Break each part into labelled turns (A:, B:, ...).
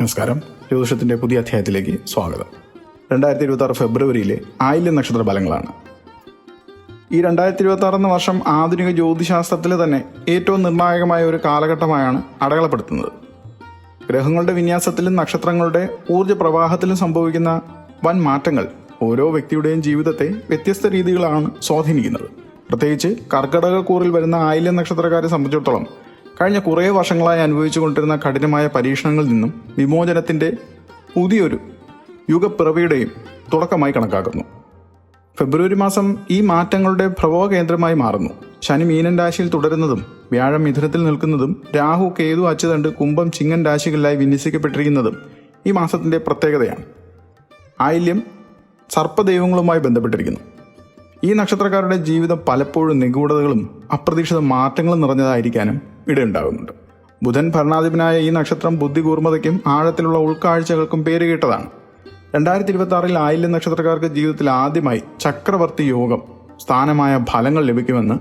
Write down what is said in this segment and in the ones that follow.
A: നമസ്കാരം. ജ്യോതിഷത്തിന്റെ പുതിയ അധ്യായത്തിലേക്ക് സ്വാഗതം. രണ്ടായിരത്തി ഇരുപത്തി ആറ് ഫെബ്രുവരിയിലെ ആയില്യം നക്ഷത്ര ഫലങ്ങളാണ് ഈ രണ്ടായിരത്തി ഇരുപത്തി ആറ് എന്ന വർഷം ആധുനിക ജ്യോതിശാസ്ത്രത്തിൽ തന്നെ ഏറ്റവും നിർണായകമായ ഒരു കാലഘട്ടമായാണ് അടയാളപ്പെടുത്തുന്നത്. ഗ്രഹങ്ങളുടെ വിന്യാസത്തിലും നക്ഷത്രങ്ങളുടെ ഊർജ പ്രവാഹത്തിലും സംഭവിക്കുന്ന വൻ മാറ്റങ്ങൾ ഓരോ വ്യക്തിയുടെയും ജീവിതത്തെ വ്യത്യസ്ത രീതികളാണ് സ്വാധീനിക്കുന്നത്. പ്രത്യേകിച്ച് കർക്കിടക കൂറിൽ വരുന്ന ആയില്യം നക്ഷത്രക്കാരെ സംബന്ധിച്ചിടത്തോളം കഴിഞ്ഞ കുറേ വർഷങ്ങളായി അനുഭവിച്ചുകൊണ്ടിരുന്ന കഠിനമായ പരീക്ഷണങ്ങളിൽ നിന്നും വിമോചനത്തിന്റെ പുതിയൊരു യുഗപ്പിറവിയുടെയും തുടക്കമായി കണക്കാക്കുന്നു. ഫെബ്രുവരി മാസം ഈ മാറ്റങ്ങളുടെ പ്രഭവ കേന്ദ്രമായി മാറുന്നു. ശനി മീനൻ രാശിയിൽ തുടരുന്നതും വ്യാഴം മിഥുനത്തിൽ നിൽക്കുന്നതും രാഹു കേതു അച്ചുതണ്ട് കുംഭം ചിങ്ങൻ രാശികളിലായി വിന്യസിക്കപ്പെട്ടിരിക്കുന്നതും ഈ മാസത്തിന്റെ പ്രത്യേകതയാണ്. ആയില്യം സർപ്പദൈവങ്ങളുമായി ബന്ധപ്പെട്ടിരിക്കുന്നു. ഈ നക്ഷത്രക്കാരുടെ ജീവിതം പലപ്പോഴും നിഗൂഢതകളും അപ്രതീക്ഷിത മാറ്റങ്ങളും നിറഞ്ഞതായിരിക്കാനും ഇടയുണ്ടാകുന്നുണ്ട്. ബുധൻ ഭരണാധിപനായ ഈ നക്ഷത്രം ബുദ്ധികൂർമ്മതയ്ക്കും ആഴത്തിലുള്ള ഉൾക്കാഴ്ചകൾക്കും പേരുകേട്ടതാണ്. രണ്ടായിരത്തി ഇരുപത്തി ആറിൽ ആയില്യം നക്ഷത്രക്കാർക്ക് ജീവിതത്തിൽ ആദ്യമായി ചക്രവർത്തി യോഗം സ്ഥാനമായ ഫലങ്ങൾ ലഭിക്കുമെന്ന്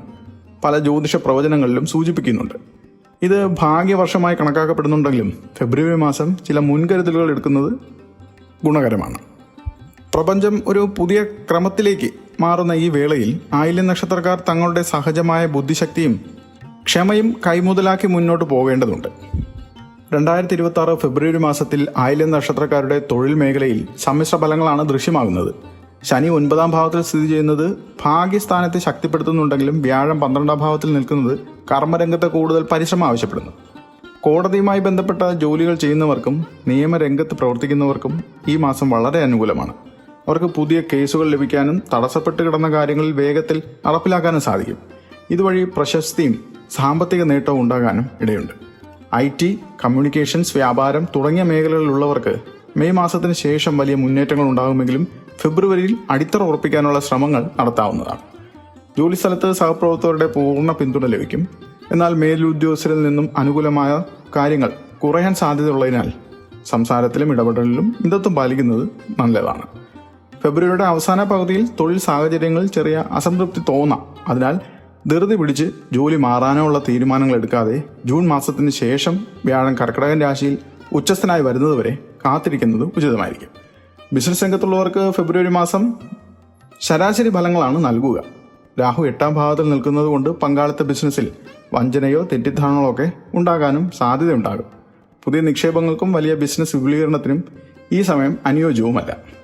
A: പല ജ്യോതിഷ പ്രവചനങ്ങളിലും സൂചിപ്പിക്കുന്നുണ്ട്. ഇത് ഭാഗ്യവർഷമായി കണക്കാക്കപ്പെടുന്നുണ്ടെങ്കിലും ഫെബ്രുവരി മാസം ചില മുൻകരുതലുകൾ എടുക്കുന്നത് ഗുണകരമാണ്. പ്രപഞ്ചം ഒരു പുതിയ ക്രമത്തിലേക്ക് മാറുന്ന ഈ വേളയിൽ ആയില്യം നക്ഷത്രക്കാർ തങ്ങളുടെ സഹജമായ ബുദ്ധിശക്തിയും ക്ഷമയും കൈമുതലാക്കി മുന്നോട്ട് പോകേണ്ടതുണ്ട്. രണ്ടായിരത്തി ഇരുപത്തി ആറ് ഫെബ്രുവരി മാസത്തിൽ ആയില്യം നക്ഷത്രക്കാരുടെ തൊഴിൽ മേഖലയിൽ സമ്മിശ്ര ഫലങ്ങളാണ് ദൃശ്യമാകുന്നത്. ശനി ഒൻപതാം ഭാവത്തിൽ സ്ഥിതി ചെയ്യുന്നത് ഭാഗ്യസ്ഥാനത്തെ ശക്തിപ്പെടുത്തുന്നുണ്ടെങ്കിലും വ്യാഴം പന്ത്രണ്ടാം ഭാവത്തിൽ നിൽക്കുന്നത് കർമ്മരംഗത്ത് കൂടുതൽ പരിശ്രമം ആവശ്യപ്പെടുന്നു. കോടതിയുമായി ബന്ധപ്പെട്ട ജോലികൾ ചെയ്യുന്നവർക്കും നിയമരംഗത്ത് പ്രവർത്തിക്കുന്നവർക്കും ഈ മാസം വളരെ അനുകൂലമാണ്. അവർക്ക് പുതിയ കേസുകൾ ലഭിക്കാനും തടസ്സപ്പെട്ട് കിടന്ന കാര്യങ്ങളിൽ വേഗത്തിൽ നടപ്പിലാക്കാനും സാധിക്കും. ഇതുവഴി പ്രശസ്തിയും സാമ്പത്തിക നേട്ടവും ഉണ്ടാകാനും ഇടയുണ്ട്. ഐ ടി കമ്മ്യൂണിക്കേഷൻസ് വ്യാപാരം തുടങ്ങിയ മേഖലകളിലുള്ളവർക്ക് മെയ് മാസത്തിന് ശേഷം വലിയ മുന്നേറ്റങ്ങൾ ഉണ്ടാകുമെങ്കിലും ഫെബ്രുവരിയിൽ അടിത്തറ ഉറപ്പിക്കാനുള്ള ശ്രമങ്ങൾ നടത്താവുന്നതാണ്. ജോലിസ്ഥലത്ത് സഹപ്രവർത്തകരുടെ പൂർണ പിന്തുണ ലഭിക്കും. എന്നാൽ മേലുദ്യോഗസ്ഥരിൽ നിന്നും അനുകൂലമായ കാര്യങ്ങൾ കുറയാൻ സാധ്യതയുള്ളതിനാൽ സംസാരത്തിലും ഇടപെടലിലും മിതത്വം പാലിക്കുന്നത് നല്ലതാണ്. ഫെബ്രുവരിയുടെ അവസാന പകുതിയിൽ തൊഴിൽ സാഹചര്യങ്ങളിൽ ചെറിയ അസംതൃപ്തി തോന്നാം. അതിനാൽ ധൃതി പിടിച്ച് ജോലി മാറാനോ ഉള്ള തീരുമാനങ്ങൾ എടുക്കാതെ ജൂൺ മാസത്തിന് ശേഷം വ്യാഴം കർക്കിടകൻ രാശിയിൽ ഉച്ചസ്ഥനായി വരുന്നതുവരെ കാത്തിരിക്കുന്നത് ഉചിതമായിരിക്കും. ബിസിനസ് രംഗത്തുള്ളവർക്ക് ഫെബ്രുവരി മാസം ശരാശരി ഫലങ്ങളാണ് നൽകുക. രാഹു എട്ടാം ഭാവത്തിൽ നിൽക്കുന്നത് കൊണ്ട് പങ്കാളിത്ത ബിസിനസ്സിൽ വഞ്ചനയോ തെറ്റിദ്ധാരണകളോ ഒക്കെ ഉണ്ടാകാനും സാധ്യതയുണ്ടാകും. പുതിയ നിക്ഷേപങ്ങൾക്കും വലിയ ബിസിനസ് വിപുലീകരണത്തിനും ഈ സമയം അനുയോജ്യവുമല്ല.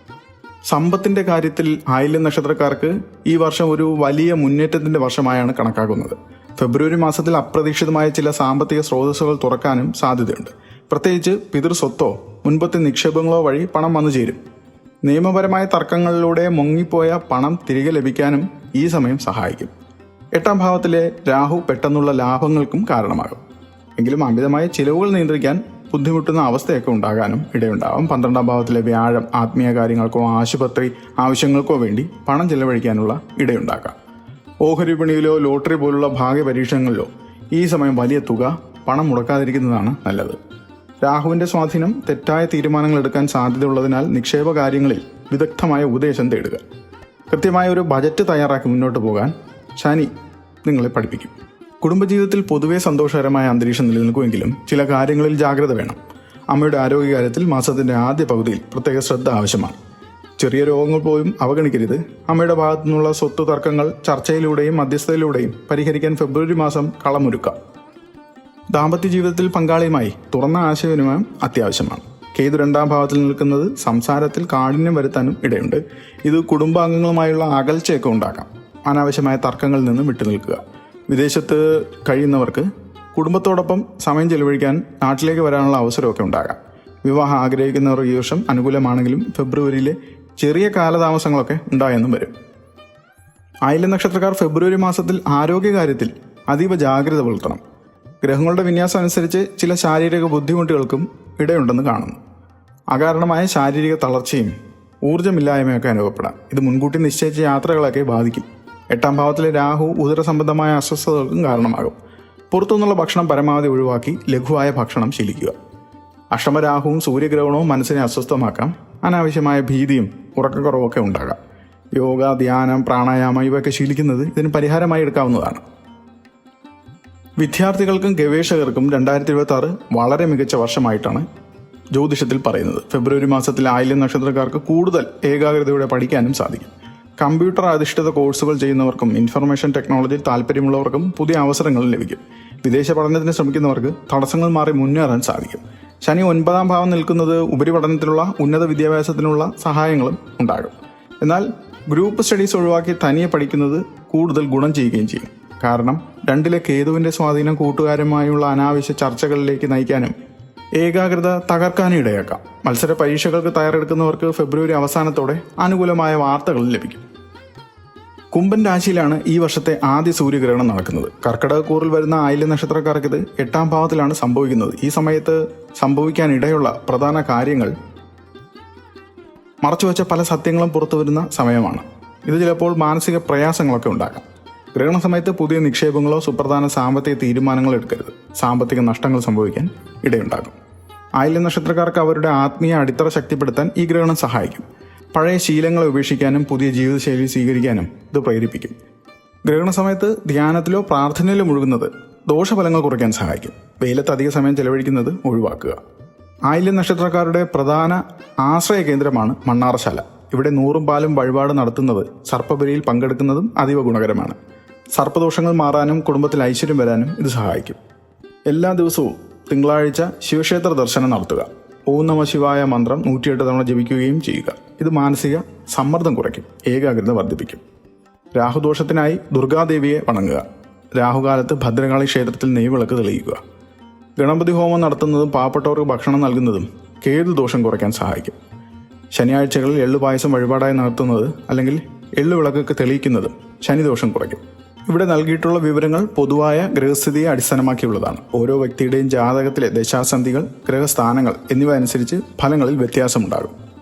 A: സമ്പത്തിന്റെ കാര്യത്തിൽ ആയില്യം നക്ഷത്രക്കാർക്ക് ഈ വർഷം ഒരു വലിയ മുന്നേറ്റത്തിന്റെ വർഷമായാണ് കണക്കാക്കുന്നത്. ഫെബ്രുവരി മാസത്തിൽ അപ്രതീക്ഷിതമായ ചില സാമ്പത്തിക സ്രോതസ്സുകൾ തുറക്കാനും സാധ്യതയുണ്ട്. പ്രത്യേകിച്ച് പിതൃസ്വത്തോ മുൻപത്തെ നിക്ഷേപങ്ങളോ വഴി പണം വന്നു ചേരും. നിയമപരമായ തർക്കങ്ങളിലൂടെ മുങ്ങിപ്പോയ പണം തിരികെ ലഭിക്കാനും ഈ സമയം സഹായിക്കും. എട്ടാം ഭാവത്തിലെ രാഹു പെട്ടെന്നുള്ള ലാഭങ്ങൾക്കും കാരണമാകും. എങ്കിലും അമിതമായ ചിലവുകൾ നിയന്ത്രിക്കാൻ ബുദ്ധിമുട്ടുന്ന അവസ്ഥയൊക്കെ ഉണ്ടാകാനും ഇടയുണ്ടാവും. പന്ത്രണ്ടാം ഭാവത്തിലെ വ്യാഴം ആത്മീയ കാര്യങ്ങൾക്കോ ആശുപത്രി ആവശ്യങ്ങൾക്കോ വേണ്ടി പണം ചെലവഴിക്കാനുള്ള ഇടയുണ്ടാക്കാം ഓഹരി വിപണിയിലോ ലോട്ടറി പോലുള്ള ഭാഗ്യ പരീക്ഷണങ്ങളിലോ ഈ സമയം വലിയ തുക പണം മുടക്കാതിരിക്കുന്നതാണ് നല്ലത്. രാഹുവിന്റെ സ്വാധീനം തെറ്റായ തീരുമാനങ്ങൾ എടുക്കാൻ സാധ്യതയുള്ളതിനാൽ നിക്ഷേപ കാര്യങ്ങളിൽ വിദഗ്ധമായ ഉപദേശം തേടുക. കൃത്യമായ ഒരു ബജറ്റ് തയ്യാറാക്കി മുന്നോട്ട് പോകാൻ ശനി നിങ്ങളെ പഠിപ്പിക്കും. കുടുംബജീവിതത്തിൽ പൊതുവേ സന്തോഷകരമായ അന്തരീക്ഷം നിലനിൽക്കുമെങ്കിലും ചില കാര്യങ്ങളിൽ ജാഗ്രത വേണം. അമ്മയുടെ ആരോഗ്യകാര്യത്തിൽ മാസത്തിന്റെ ആദ്യ പകുതിയിൽ പ്രത്യേക ശ്രദ്ധ ആവശ്യമാണ്. ചെറിയ രോഗങ്ങൾ പോലും അവഗണിക്കരുത്. അമ്മയുടെ ഭാഗത്തു നിന്നുള്ള സ്വത്ത് തർക്കങ്ങൾ ചർച്ചയിലൂടെയും മധ്യസ്ഥതയിലൂടെയും പരിഹരിക്കാൻ ഫെബ്രുവരി മാസം കളമൊരുക്കാം. ദാമ്പത്യ ജീവിതത്തിൽ പങ്കാളിയുമായി തുറന്ന ആശയവിനിമയം അത്യാവശ്യമാണ്. കേതു രണ്ടാം ഭാവത്തിൽ നിൽക്കുന്നത് സംസാരത്തിൽ കാഠിന്യം വരുത്താനും ഇടയുണ്ട്. ഇത് കുടുംബാംഗങ്ങളുമായുള്ള അകൽച്ചയൊക്കെ ഉണ്ടാക്കാം. അനാവശ്യമായ തർക്കങ്ങളിൽ നിന്നും വിട്ടുനിൽക്കുക. വിദേശത്ത് കഴിയുന്നവർക്ക് കുടുംബത്തോടൊപ്പം സമയം ചെലവഴിക്കാൻ നാട്ടിലേക്ക് വരാനുള്ള അവസരമൊക്കെ ഉണ്ടാകാം. വിവാഹം ആഗ്രഹിക്കുന്നവർ ഈ വർഷം അനുകൂലമാണെങ്കിലും ഫെബ്രുവരിയിലെ ചെറിയ കാലതാമസങ്ങളൊക്കെ ഉണ്ടായെന്നും വരും. ആയില നക്ഷത്രക്കാർ ഫെബ്രുവരി മാസത്തിൽ ആരോഗ്യകാര്യത്തിൽ അതീവ ജാഗ്രത പുലർത്തണം. ഗ്രഹങ്ങളുടെ വിന്യാസം അനുസരിച്ച് ചില ശാരീരിക ബുദ്ധിമുട്ടുകൾക്കും ഇടയുണ്ടെന്ന് കാണുന്നു. അകാരണമായ ശാരീരിക തളർച്ചയും ഊർജമില്ലായ്മയൊക്കെ അനുഭവപ്പെടാം. ഇത് മുൻകൂട്ടി നിശ്ചയിച്ച യാത്രകളൊക്കെ ബാധിക്കും. എട്ടാം ഭാവത്തിലെ രാഹു ഉദര സംബന്ധമായ അസ്വസ്ഥതകൾക്കും കാരണമാകും. പുറത്തുനിന്നുള്ള ഭക്ഷണം പരമാവധി ഒഴിവാക്കി ലഘുവായ ഭക്ഷണം ശീലിക്കുക. അഷ്ടമരാഹുവും സൂര്യഗ്രഹണവും മനസ്സിനെ അസ്വസ്ഥമാക്കാം. അനാവശ്യമായ ഭീതിയും ഉറക്കക്കുറവൊക്കെ ഉണ്ടാകാം. യോഗ ധ്യാനം പ്രാണായാമം ഇവയൊക്കെ ശീലിക്കുന്നത് ഇതിന് പരിഹാരമായി എടുക്കാവുന്നതാണ്. വിദ്യാർത്ഥികൾക്കും ഗവേഷകർക്കും രണ്ടായിരത്തി ഇരുപത്തി ആറ് വളരെ മികച്ച വർഷമായിട്ടാണ് ജ്യോതിഷത്തിൽ പറയുന്നത്. ഫെബ്രുവരി മാസത്തിൽ ആയില്യം നക്ഷത്രക്കാർക്ക് കൂടുതൽ ഏകാഗ്രതയോടെ പഠിക്കാനും സാധിക്കും. കമ്പ്യൂട്ടർ അധിഷ്ഠിത കോഴ്സുകൾ ചെയ്യുന്നവർക്കും ഇൻഫർമേഷൻ ടെക്നോളജിയിൽ താല്പര്യമുള്ളവർക്കും പുതിയ അവസരങ്ങൾ ലഭിക്കും. വിദേശ പഠനത്തിന് ശ്രമിക്കുന്നവർക്ക് തടസ്സങ്ങൾ മാറി മുന്നേറാൻ സാധിക്കും. ശനി ഒൻപതാം ഭാവം നിൽക്കുന്നത് ഉപരിപഠനത്തിലുള്ള ഉന്നത വിദ്യാഭ്യാസത്തിനുള്ള സഹായങ്ങളും ഉണ്ടാകും. എന്നാൽ ഗ്രൂപ്പ് സ്റ്റഡീസ് ഒഴിവാക്കി തനിയെ പഠിക്കുന്നത് കൂടുതൽ ഗുണം ചെയ്യുകയും ചെയ്യും. കാരണം രണ്ടിലെ കേതുവിന്റെ സ്വാധീനം കൂട്ടുകാരുമായുള്ള അനാവശ്യ ചർച്ചകളിലേക്ക് നയിക്കാനും ഏകാഗ്രത തകർക്കാനും ഇടയാക്കാം. മത്സര പരീക്ഷകൾക്ക് തയ്യാറെടുക്കുന്നവർക്ക് ഫെബ്രുവരി അവസാനത്തോടെ അനുകൂലമായ വാർത്തകൾ ലഭിക്കും. കുംഭൻ രാശിയിലാണ് ഈ വർഷത്തെ ആദ്യ സൂര്യഗ്രഹണം നടക്കുന്നത്. കർക്കിടകക്കൂറിൽ വരുന്ന ആയില്യ നക്ഷത്രക്കാർക്ക് ഇത് എട്ടാം ഭാവത്തിലാണ് സംഭവിക്കുന്നത്. ഈ സമയത്ത് സംഭവിക്കാനിടയുള്ള പ്രധാന കാര്യങ്ങൾ മറച്ചുവെച്ച പല സത്യങ്ങളും പുറത്തു വരുന്ന സമയമാണ്. ഇത് ചിലപ്പോൾ മാനസിക പ്രയാസങ്ങളൊക്കെ ഉണ്ടാക്കാം. ഗ്രഹണ സമയത്ത് പുതിയ നിക്ഷേപങ്ങളോ സുപ്രധാന സാമ്പത്തിക തീരുമാനങ്ങളോ എടുക്കരുത്. സാമ്പത്തിക നഷ്ടങ്ങൾ സംഭവിക്കാൻ ഇടയുണ്ടാകും. ആയില്യ നക്ഷത്രക്കാർക്ക് അവരുടെ ആത്മീയ അടിത്തറ ശക്തിപ്പെടുത്താൻ ഈ ഗ്രഹണം സഹായിക്കും. പഴയ ശീലങ്ങളെ ഉപേക്ഷിക്കാനും പുതിയ ജീവിതശൈലി സ്വീകരിക്കാനും ഇത് പ്രേരിപ്പിക്കും. ഗ്രഹണ സമയത്ത് ധ്യാനത്തിലോ പ്രാർത്ഥനയിലോ മുഴുകുന്നത് ദോഷഫലങ്ങൾ കുറയ്ക്കാൻ സഹായിക്കും. വെയിലത്ത് അധിക സമയം ചെലവഴിക്കുന്നത് ഒഴിവാക്കുക. ആയില്യ നക്ഷത്രക്കാരുടെ പ്രധാന ആശ്രയ കേന്ദ്രമാണ് മണ്ണാറശാല. ഇവിടെ നൂറും പാലും വഴിപാട് നടത്തുന്നത് സർപ്പബലിയിൽ പങ്കെടുക്കുന്നതും അതീവ ഗുണകരമാണ്. സർപ്പദോഷങ്ങൾ മാറാനും കുടുംബത്തിൽ ഐശ്വര്യം വരാനും ഇത് സഹായിക്കും. എല്ലാ ദിവസവും തിങ്കളാഴ്ച ശിവക്ഷേത്ര ദർശനം നടത്തുക. ഓം നമ ശിവായ മന്ത്രം നൂറ്റിയെട്ട് തവണ ജപിക്കുകയും ചെയ്യുക. ഇത് മാനസിക സമ്മർദ്ദം കുറയ്ക്കും ഏകാഗ്രത വർദ്ധിപ്പിക്കും. രാഹുദോഷത്തിനായി ദുർഗാദേവിയെ വണങ്ങുക. രാഹുകാലത്ത് ഭദ്രകാളി ക്ഷേത്രത്തിൽ നെയ്വിളക്ക് തെളിയിക്കുക. ഗണപതി ഹോമം നടത്തുന്നതും പാവപ്പെട്ടവർക്ക് ഭക്ഷണം നൽകുന്നതും കേതു ദോഷം കുറയ്ക്കാൻ സഹായിക്കും. ശനിയാഴ്ചകളിൽ എള്ളു പായസം വഴിപാടായി നടത്തുന്നത് അല്ലെങ്കിൽ എള്ളുവിളക്കൊക്കെ തെളിയിക്കുന്നതും ശനിദോഷം കുറയ്ക്കും. ഇവിടെ നൽകിയിട്ടുള്ള വിവരങ്ങൾ പൊതുവായ ഗ്രഹസ്ഥിതിയെ അടിസ്ഥാനമാക്കിയുള്ളതാണ്. ഓരോ വ്യക്തിയുടെയും ജാതകത്തിലെ ദശാസന്ധികൾ ഗ്രഹസ്ഥാനങ്ങൾ എന്നിവ അനുസരിച്ച് ഫലങ്ങളിൽ വ്യത്യാസമുണ്ടാകും.